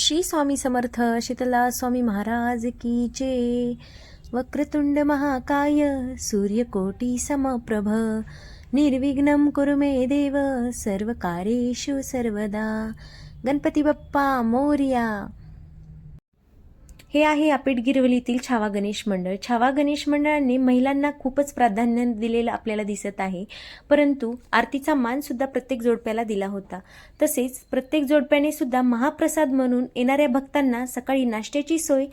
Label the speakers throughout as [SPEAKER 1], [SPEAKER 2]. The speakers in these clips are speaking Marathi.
[SPEAKER 1] श्री स्वामी समर्थ शीतला स्वामी महाराज की जय. वक्रतुंड महाकाय सूर्यकोटी समप्रभ. निर्विघ्नं कुरु मे देव सर्वकार्येषु सर्वदा. गणपती बाप्पा मोर्या. हे आहे आपेट गिरवलीतील छावा गणेश मंडळ. छावा गणेश मंडळाने महिलांना खूपच प्राधान्य दिलेलं आपल्याला दिसत आहे. परंतु आरतीचा मान सुद्धा प्रत्येक जोडप्याला दिला होता. तसेच प्रत्येक जोडप्याने सुद्धा महाप्रसाद म्हणून येणाऱ्या भक्तांना सकाळी नाश्त्याची सोय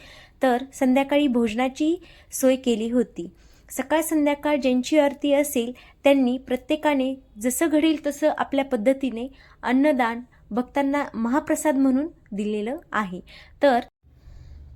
[SPEAKER 1] तर संध्याकाळी भोजनाची सोय केली होती. सकाळ संध्याकाळ ज्यांची आरती असेल त्यांनी प्रत्येकाने जसं घडेल तसं आपल्या पद्धतीने अन्नदान भक्तांना महाप्रसाद म्हणून दिलेलं आहे. तर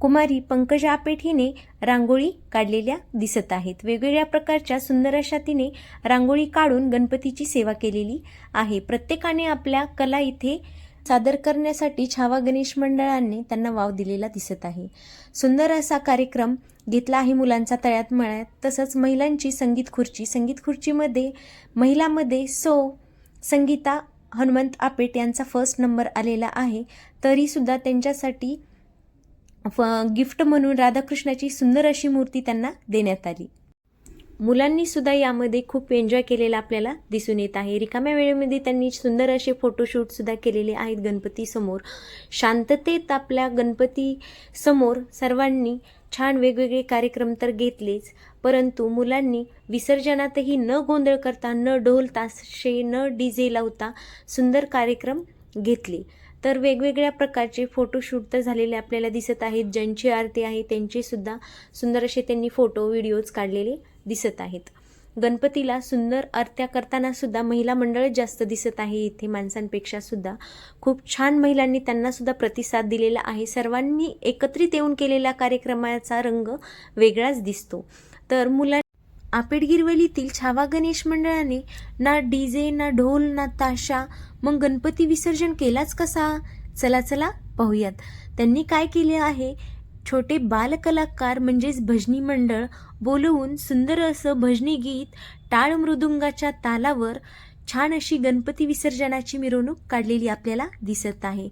[SPEAKER 1] कुमारी पंकजा आपेट हिने रांगोळी काढलेल्या दिसत आहेत. वेगवेगळ्या प्रकारच्या सुंदर अशा तिने रांगोळी काढून गणपतीची सेवा केलेली आहे. प्रत्येकाने आपल्या कला इथे सादर करण्यासाठी छावा गणेश मंडळाने त्यांना वाव दिलेला दिसत आहे. सुंदर असा कार्यक्रम घेतला आहे मुलांचा तळ्यात मळ्यात. तसंच महिलांची संगीत खुर्ची. संगीत खुर्चीमध्ये महिलामध्ये सो संगीता हनुमंत आपेट यांचा फर्स्ट नंबर आलेला आहे. तरीसुद्धा त्यांच्यासाठी फ गिफ्ट म्हणून राधाकृष्णाची सुंदर अशी मूर्ती त्यांना देण्यात आली. मुलांनी सुद्धा यामध्ये खूप एन्जॉय केलेला आपल्याला दिसून येत आहे. रिकाम्या वेळेमध्ये त्यांनी सुंदर असे फोटोशूट सुद्धा केलेले आहेत गणपती समोर. शांततेत आपल्या गणपती समोर सर्वांनी छान वेगवेगळे कार्यक्रम तर घेतलेच परंतु मुलांनी विसर्जनातही न गोंधळ करता न ढोल ताशे न डी जे लावता सुंदर कार्यक्रम घेतले. तर वेगवेगळ्या प्रकारचे फोटोशूट तर झालेले आपल्याला दिसत आहेत. ज्यांची आरती आहे त्यांचे सुद्धा सुंदर असे त्यांनी फोटो व्हिडिओज काढलेले दिसत आहेत. गणपतीला सुंदर आरत्या करताना सुद्धा महिला मंडळ जास्त दिसत आहे. इथे माणसांपेक्षा सुद्धा खूप छान महिलांनी त्यांना सुद्धा प्रतिसाद दिलेला आहे. सर्वांनी एकत्रित येऊन केलेल्या कार्यक्रमाचा रंग वेगळाच दिसतो. तर मुला आपेट गिरवलीतील छावा गणेश मंडळाने ना डीजे ना ढोल ना ताशा मग गणपती विसर्जन केलाच कसा? चला चला पाहूयात. त्यांनी काय केले आहे? छोटे बालकलाकार म्हणजेच भजनी मंडळ बोलवून सुंदर असं भजनी गीत टाळ मृदुंगाच्या तालावर छान अशी गणपती विसर्जनाची मिरवणूक काढलेली आपल्याला दिसत आहे.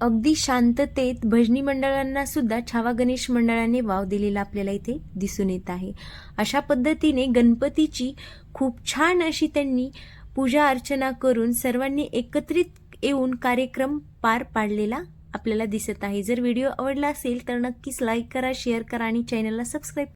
[SPEAKER 1] अगदी शांततेत भजनी मंडळांना सुद्धा छावा गणेश मंडळाने वाव दिलेला आपल्याला इथे दिसून येत आहे. अशा पद्धतीने गणपतीची खूप छान अशी त्यांनी पूजा अर्चना करून सर्वांनी एकत्रित येऊन कार्यक्रम पार पाडलेला आपल्याला दिसत आहे. जर व्हिडिओ आवडला असेल तर नक्कीच लाईक करा शेअर करा आणि चॅनलला सबस्क्राईब